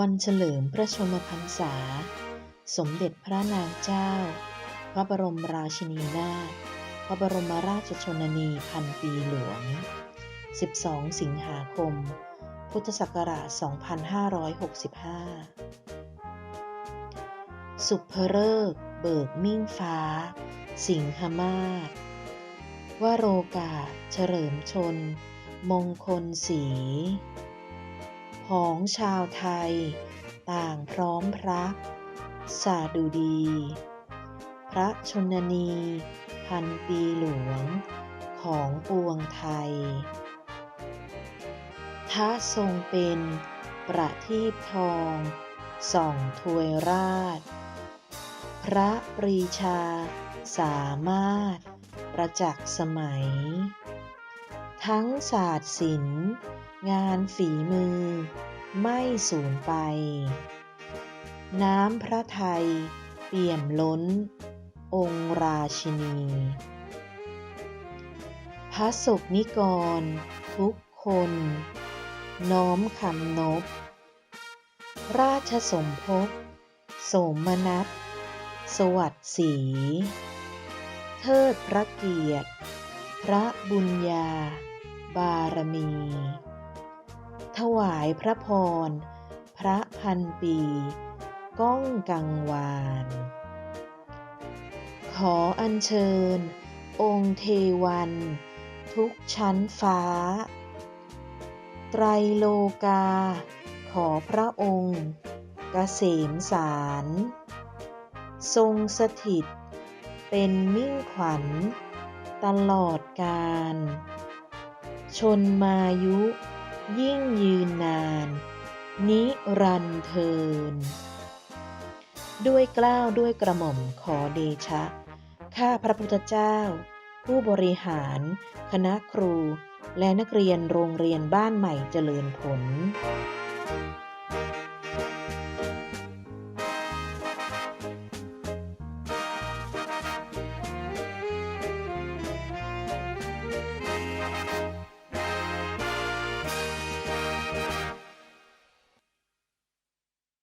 วันเฉลิมพระชนมพรรษา สมเด็จพระนางเจ้า พระบรมราชินีนาถพระบรมราชชนนีพันปีหลวง 12 สิงหาคม พุทธศักราช 2565 สุภเริก เบิกมิ่งฟ้า สิงหมาศวโรกาเฉลิมชน มงคลศรี ของชาวไทย ต่างพร้อมพระสาดุดี พระชนนี พันปีหลวงของปวงไทยท้าทรงเป็นประทีปทองส่องถวยราช พระปรีชาสามารถประจักษ์สมัย ทั้งศาสตร์ศิลป์ งานฝีมือ ไม่สูญไป น้ำพระทัยเปี่ยมล้น องค์ราชินี พระสกนิกร ทุกคน น้อมคำนบ ราชสมภพโสมนัสสวัสดีเทิดพระเกียรติ พระบุญญา บารมี ถวายพระพร พระพันปี ก้องกังวาน ขออัญเชิญ องค์เทวัน ทุกชั้นฟ้า ไตรโลกา ขอพระองค์เกษมสาร ทรงสถิต เป็นมิ่งขวัญ ตลอดกาลชนมายุ ยิ่งยืนนาน นิรันเทิน ด้วยกล้าวด้วยกระหม่อมขอเดชะ ข้าพระพุทธเจ้า ผู้บริหาร คณะครู และนักเรียนโรงเรียนบ้านใหม่เจริญผล